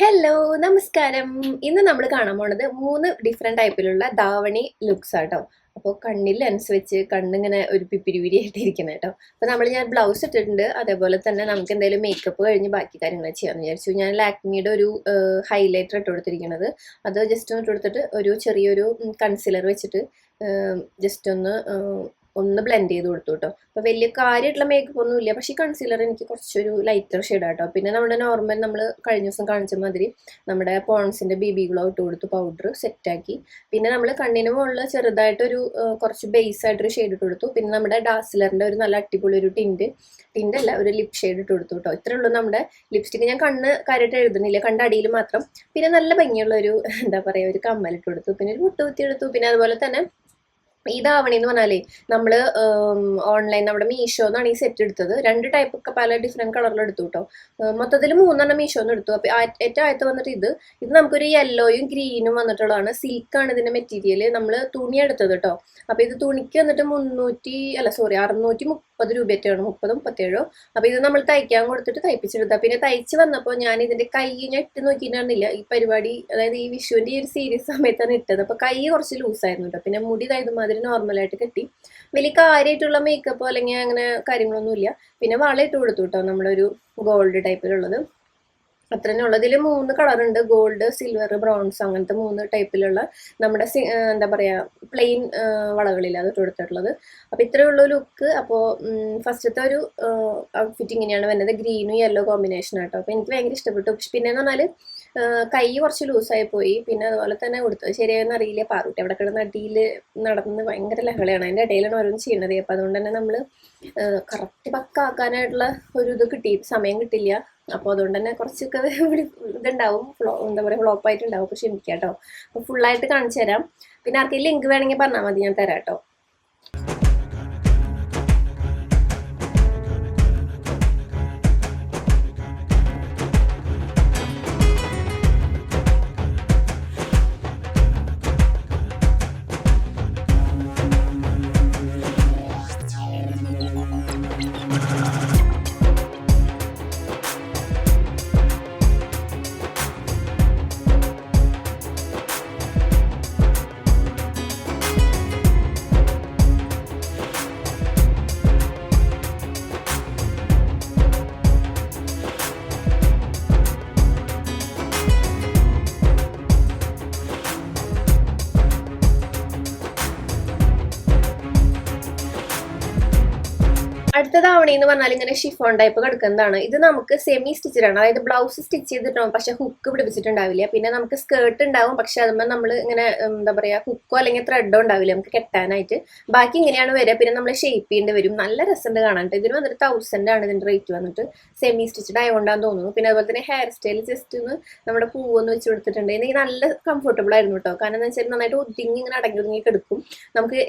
Hello നമസ്കാരം. ഇന്ന് നമ്മൾ കാണാൻ പോണത് മൂന്ന് ഡിഫറെന്റ് ടൈപ്പിലുള്ള ധാവണി ലുക്സ് ആട്ടോ. അപ്പോൾ കണ്ണിൽ ലെൻസ് വെച്ച് കണ്ണിങ്ങനെ ഒരു പിപ്പിരിപിരി ആയിട്ട് ഇരിക്കണം കേട്ടോ. അപ്പോൾ നമ്മൾ ഞാൻ ബ്ലൗസ് ഇട്ടിട്ടുണ്ട്. അതേപോലെ തന്നെ നമുക്ക് എന്തായാലും മേക്കപ്പ് കഴിഞ്ഞ് ബാക്കി കാര്യങ്ങൾ ചെയ്യാമെന്ന് വിചാരിച്ചു. ഞാൻ ലാക്മിയുടെ ഒരു ഹൈലൈറ്റർ ഇട്ട് കൊടുത്തിരിക്കുന്നത് അത് ജസ്റ്റ് ഒന്ന് ഇട്ട് കൊടുത്തിട്ട് ഒരു ചെറിയൊരു കൺസിലർ വെച്ചിട്ട് ജസ്റ്റ് ഒന്ന് ഒന്ന് ബ്ലെൻഡ് ചെയ്ത് കൊടുത്തു കേട്ടോ അപ്പോൾ വലിയ കാര്യമായിട്ടുള്ള മേക്കപ്പ് ഒന്നും ഇല്ല. പക്ഷേ കൺസീലർ എനിക്ക് കുറച്ചൊരു ലൈറ്റർ ഷെയ്ഡ് ആട്ടോ. പിന്നെ നമ്മുടെ നോർമൽ നമ്മൾ കഴിഞ്ഞ ദിവസം കാണിച്ച മാതിരി നമ്മുടെ പോൺസിന്റെ ബി ബി ഗ്ലോ ഇട്ട് കൊടുത്തു പൗഡർ സെറ്റാക്കി പിന്നെ നമ്മൾ കണ്ണിന് മുകളിൽ ചെറുതായിട്ടൊരു കുറച്ച് ബേസ് ആയിട്ടൊരു ഷെയ്ഡ് ഇട്ട് കൊടുത്തു. പിന്നെ നമ്മുടെ ഡാസിലറിന്റെ ഒരു നല്ല അടിപൊളി ഒരു ടിന്റ് ടിന്റ് അല്ല ഒരു ലിപ് ഷെയ്ഡ് ഇട്ട് കൊടുത്തു കേട്ടോ ഇത്രേ ഉള്ളൂ നമ്മുടെ ലിപ്സ്റ്റിക്ക് ഞാൻ കണ്ണ് കാര്യമായിട്ട് എഴുതുന്നില്ല. കണ്ട അടിയിൽ മാത്രം. പിന്നെ നല്ല ഭംഗിയുള്ള ഒരു എന്താ പറയുക ഒരു കമ്മൽ ഇട്ട് കൊടുത്തു. പിന്നെ ഒരു മുട്ടുകുത്തി എടുത്തു. പിന്നെ അതുപോലെ തന്നെ എന്ന് പറഞ്ഞാലേ നമ്മൾ ഓൺലൈൻ നമ്മുടെ മീഷോ എന്നാണ് ഈ സെറ്റ് എടുത്തത്. രണ്ട് ടൈപ്പ് ഒക്കെ പല ഡിഫറെന്റ് കളറിൽ എടുത്തു കേട്ടോ മൊത്തത്തിൽ മൂന്നെണ്ണം മീഷോന്ന് എടുത്തു. അപ്പോൾ ഏറ്റവും ആദ്യത്തെ വന്നിട്ട് ഇത്. ഇത് നമുക്കൊരു യെല്ലോയും ഗ്രീനും വന്നിട്ടുള്ളതാണ്. സിൽക്കാണ് ഇതിന്റെ മെറ്റീരിയൽ നമ്മൾ തുണി എടുത്തത് കേട്ടോ അപ്പോൾ ഇത് തുണിക്ക് വന്നിട്ട് മുന്നൂറ്റി അല്ല സോറി അറുന്നൂറ്റി മുപ്പത് രൂപയൊക്കെയാണ് മുപ്പത് മുപ്പത്തേഴോ. അപ്പോൾ ഇത് നമ്മൾ തയ്ക്കാൻ കൊടുത്തിട്ട് തയ്പ്പിച്ചെടുത്ത. പിന്നെ തയ്ച്ച് വന്നപ്പോൾ ഞാൻ ഇതിന്റെ കൈ ഞാൻ ഇട്ട് നോക്കിയിട്ടുണ്ടായിരുന്നില്ല ഈ പരിപാടി അതായത് ഈ വിഷുവിന്റെ ഈ ഒരു സീരിയസ് സമയത്താണ് ഇട്ടത്. അപ്പോൾ കൈ കുറച്ച് ലൂസായിരുന്നു കേട്ടോ പിന്നെ മുടി ഇതായത് മാതിരി നോർമലായിട്ട് കെട്ടി. വലിയ കാര്യമായിട്ടുള്ള മേക്കപ്പോ അല്ലെങ്കിൽ അങ്ങനെ കാര്യങ്ങളൊന്നുമില്ല പിന്നെ വള ഇട്ട് കൊടുത്തു കേട്ടോ നമ്മളൊരു ഗോൾഡ് ടൈപ്പിലുള്ളത് അത്ര തന്നെ ഇതിൽ മൂന്ന് കളറുണ്ട് ഗോൾഡ് സിൽവർ ബ്രോൺസ് അങ്ങനത്തെ മൂന്ന് ടൈപ്പിലുള്ള നമ്മുടെ എന്താ പറയുക പ്ലെയിൻ വളകളിൽ അത് കൊടുത്തിട്ടുള്ളത്. അപ്പോൾ ഇത്രയേ ഉള്ളൂ ലുക്ക് അപ്പോൾ ഫസ്റ്റത്തെ ഒരു ഔട്ട്ഫിറ്റ് ഇങ്ങനെയാണ് വരുന്നത്. ഗ്രീനും യെല്ലോ കോമ്പിനേഷൻ ആട്ടോ അപ്പോൾ എനിക്ക് ഭയങ്കര ഇഷ്ടപ്പെട്ടു. പിന്നെ എന്ന് പറഞ്ഞാൽ കൈ കുറച്ച് ലൂസായി പോയി. പിന്നെ അതുപോലെ തന്നെ കൊടുത്തു. ശരിയായെന്ന് അറിയില്ല. പാറൂട്ടി അവിടെ കിടന്ന് അടിയിൽ നടന്ന് ഭയങ്കര ലഹളയാണ് അതിന്റെ ഇടയിലാണ് ഓരോന്ന് ചെയ്യണത്. അപ്പം അതുകൊണ്ട് തന്നെ നമ്മൾ കറക്റ്റ് പക്ക ആക്കാനായിട്ടുള്ള ഒരു ഇത് കിട്ടി. സമയം കിട്ടില്ല. അപ്പോൾ അതുകൊണ്ട് തന്നെ കുറച്ചൊക്കെ ഇതുണ്ടാവും. ഫ്ലോ എന്താ പറയുക ഫ്ലോപ്പ് ആയിട്ടുണ്ടാവും. ക്ഷമിക്കാം എനിക്ക് കേട്ടോ അപ്പോൾ ഫുള്ളായിട്ട് കാണിച്ചു തരാം. പിന്നെ ആർക്കെങ്കിലും ലിങ്ക് വേണമെങ്കിൽ പറഞ്ഞാൽ മതി. ഞാൻ തരാം കേട്ടോ അടുത്ത തവണ എന്ന് പറഞ്ഞാൽ ഇങ്ങനെ ഷിഫോൺ ടൈപ്പ് കിടക്കുന്നതാണ്. ഇത് നമുക്ക് സെമി സ്റ്റിച്ചഡാണ് അതായത് ബ്ലൗസ് സ്റ്റിച്ച് ചെയ്തിട്ടുണ്ടാവും. പക്ഷെ ഹുക്ക് പിടിപ്പിച്ചിട്ടുണ്ടാവില്ല. പിന്നെ നമുക്ക് സ്കേർട്ട് ഉണ്ടാവും. പക്ഷെ അതുമ്പോൾ നമ്മൾ ഇങ്ങനെ എന്താ പറയുക ഹുക്കോ അല്ലെങ്കിൽ ത്രെഡോ ഉണ്ടാവില്ല നമുക്ക് കെട്ടാനായിട്ട്. ബാക്കി ഇങ്ങനെയാണ് വരിക. പിന്നെ നമ്മൾ ഷേപ്പ് ചെയ്യേണ്ടി വരും. നല്ല രസമുണ്ട് കാണാൻ ഇതിന് വന്നിട്ട് തൗസൻഡ് ആണ് ഇതിന്റെ റേറ്റ് വന്നിട്ട്. സെമി സ്റ്റിച്ചഡ് ആയതുകൊണ്ടാന്ന് തോന്നുന്നു. പിന്നെ അതുപോലെ തന്നെ ഹെയർ സ്റ്റൈൽ ജസ്റ്റ് ഒന്ന് നമ്മുടെ പൂവൊന്ന് വെച്ച് കൊടുത്തിട്ടുണ്ട്. എനിക്ക് നല്ല കംഫർട്ടബിൾ ആയിരുന്നു കേട്ടോ. കാരണം എന്ന് വെച്ചാൽ നന്നായിട്ട് ഒതുങ്ങി ഇങ്ങനെ അടങ്ങി ഒതുങ്ങി കിടക്കും. നമുക്ക്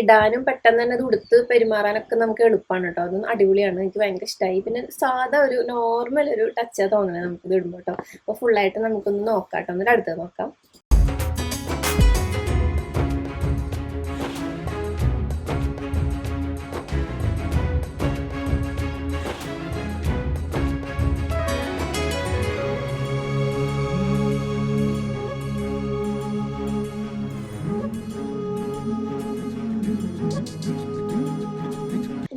ഇടാനും പെട്ടെന്ന് തന്നെ അത് ഉടുത്ത് പെരുമാറാനൊക്കെ നമുക്ക് എളുപ്പമാണ് കേട്ടോ അതൊന്നും അടിപൊളിയാണ്. എനിക്ക് ഭയങ്കര ഇഷ്ടമായി പിന്നെ സാധാ ഒരു നോർമൽ ഒരു ടച്ചാണ് തോന്നുന്നത് നമുക്ക് ഇത് ഇടുമ്പോൾ കേട്ടോ അപ്പോൾ ഫുള്ളായിട്ട് നമുക്കൊന്ന് നോക്കാം കേട്ടോ എന്നിട്ട് അടുത്തത് നോക്കാം.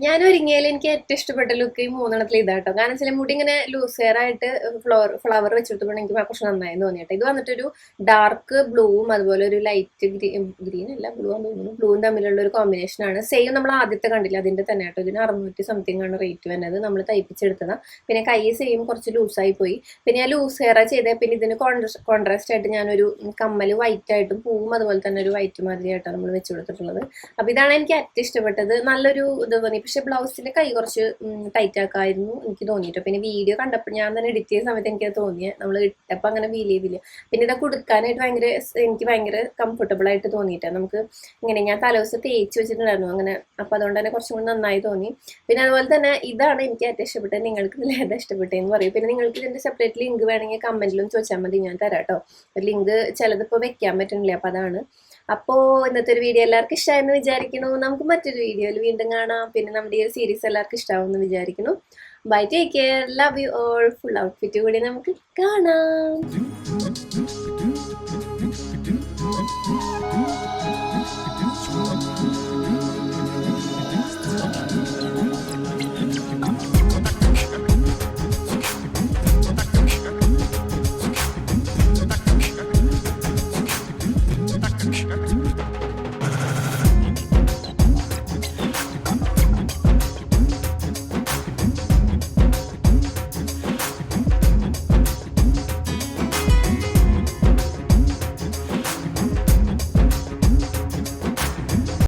ഞാൻ ഒരുങ്ങിയാൽ എനിക്ക് ഏറ്റവും ഇഷ്ടപ്പെട്ട ലുക്ക് ഈ മൂന്നെണ്ണത്തിൽ ഇതാട്ടോ. കാരണം വെച്ചാൽ മുടി ഇങ്ങനെ ലൂസ് ഹെയർ ആയിട്ട് ഫ്ലോർ ഫ്ലവർ വെച്ചെടുത്തപ്പോൾ എനിക്ക് കുറച്ച് നന്നായി തോന്നിയിട്ട്. ഇത് വന്നിട്ടൊരു ഡാർക്ക് ബ്ലൂവും അതുപോലെ ഒരു ലൈറ്റ് ഗ്രീൻ ഗ്രീൻ അല്ല ബ്ലൂ എന്ന് തോന്നുന്നു. ബ്ലൂവും തമ്മിലുള്ള ഒരു കോമ്പിനേഷൻ ആണ്. സെയിം നമ്മൾ ആദ്യത്തെ കണ്ടില്ല അതിന്റെ തന്നെ കേട്ടോ ഇതിന് അറുന്നൂറ്റി സംതിങ് ആണ് റേറ്റ് വരുന്നത്. നമ്മൾ തയ്പ്പിച്ചെടുത്തതാണ് പിന്നെ കൈ സെയിം കുറച്ച് ലൂസായി പോയി. പിന്നെ ഞാൻ ലൂസ് ഹെയർ ചെയ്തത് പിന്നെ ഇതിന് കോൺട്രാസ്റ്റ് ആയിട്ട് ഞാനൊരു കമ്മൽ വൈറ്റ് ആയിട്ടും പൂവും അതുപോലെ തന്നെ ഒരു വൈറ്റ് മാതിരിയായിട്ടാണ് നമ്മൾ വെച്ച് കൊടുത്തിട്ടുള്ളത്. അപ്പൊ ഇതാണ് എനിക്ക് ഏറ്റവും ഇഷ്ടപ്പെട്ടത്. നല്ലൊരു ഇത് തോന്നി. പക്ഷെ ബ്ലൗസിന്റെ കൈ കുറച്ച് ടൈറ്റ് ആക്കായിരുന്നു എനിക്ക് തോന്നിയിട്ട്. പിന്നെ വീഡിയോ കണ്ടപ്പോൾ ഞാൻ തന്നെ എഡിറ്റ് ചെയ്ത സമയത്ത് എനിക്ക് തോന്നിയത് നമ്മൾ ഇട്ടപ്പോൾ അങ്ങനെ ഫീൽ ചെയ്തില്ല. പിന്നെ ഇതൊക്കെ കൊടുക്കാനായിട്ട് ഭയങ്കര എനിക്ക് ഭയങ്കര കംഫർട്ടബിൾ ആയിട്ട് തോന്നിയിട്ട്. നമുക്ക് ഇങ്ങനെ ഞാൻ തലേദിവസം തേച്ച് വെച്ചിട്ടുണ്ടായിരുന്നു അങ്ങനെ. അപ്പൊ അതുകൊണ്ട് തന്നെ കുറച്ചും കൂടി നന്നായി തോന്നി. പിന്നെ അതുപോലെ തന്നെ ഇതാണ് എനിക്ക് ഏറ്റവും ഇഷ്ടപ്പെട്ടത്. നിങ്ങൾക്ക് ഇതിൽ ഏതാ ഇഷ്ടപ്പെട്ടതെന്ന് പറയും. പിന്നെ നിങ്ങൾക്ക് ഇതിന്റെ സെപ്പറേറ്റ് ലിങ്ക് വേണമെങ്കിൽ കമന്റിലും ചോദിച്ചാൽ മതി. ഞാൻ തരാം കേട്ടോ ലിങ്ക് ചിലതിപ്പോൾ വെക്കാൻ പറ്റുന്നില്ല അപ്പൊ അതാണ്. അപ്പോ ഇന്നത്തെ ഒരു വീഡിയോ എല്ലാവർക്കും ഇഷ്ടമായെന്ന് വിചാരിക്കുന്നു. നമുക്ക് മറ്റൊരു വീഡിയോയിൽ വീണ്ടും കാണാം. പിന്നെ നമ്മുടെ ഈ ഒരു സീരീസ് എല്ലാവർക്കും ഇഷ്ടമാവുമെന്ന് വിചാരിക്കുന്നു. Bye take care love you all full outfit കൂടി നമുക്ക് കാണാം.